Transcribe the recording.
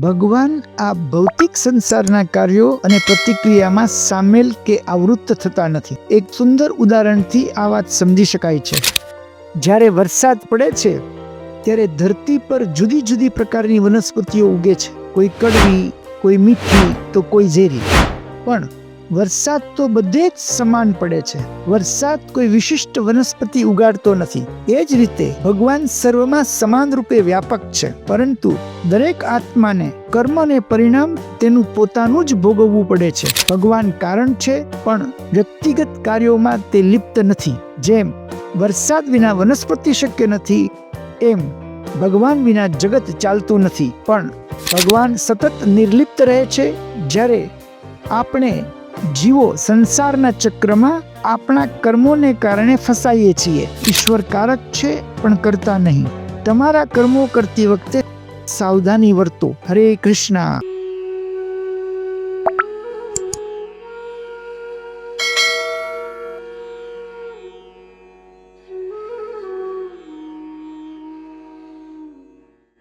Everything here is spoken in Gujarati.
ભગવાન આ ભૌતિક સંસારના કાર્યો અને પ્રતિક્રિયામાં સામેલ કે આવૃત્ત થતા નથી. એક સુંદર ઉદાહરણથી આ વાત સમજી શકાય છે. જ્યારે વરસાદ પડે છે, ત્યારે ધરતી પર જુદી જુદી પ્રકારની વનસ્પતિઓ ઉગે છે. કોઈ કડવી, કોઈ મીઠી, તો કોઈ ઝેરી. પણ વરસાદ તો બધે જ સમાન પડે છે. વરસાદ કોઈ વિશિષ્ટ વનસ્પતિ ઉગાડતો નથી. એ જ રીતે ભગવાન સર્વમાં સમાન રૂપે વ્યાપક છે. પરંતુ દરેક આત્માને કર્મને પરિણામ તેનું પોતાનું જ ભોગવવું પડે છે. ભગવાન કારણ છે, પણ વ્યક્તિગત કાર્યોમાં તે લિપ્ત નથી. જેમ વરસાદ વિના વનસ્પતિ શક્ય નથી, એમ ભગવાન વિના જગત ચાલતું નથી. પણ ભગવાન સતત નિર્લિપ્ત રહે છે. જ્યારે આપણે જીવો સંસારના ચક્રમાં આપણા કર્મોને કારણે ફસાઈએ છીએ. ઈશ્વર કારક છે, પણ કરતા નહીં. તમારા કર્મો કરતી વખતે સાવધાની વર્તો. હરે કૃષ્ણ.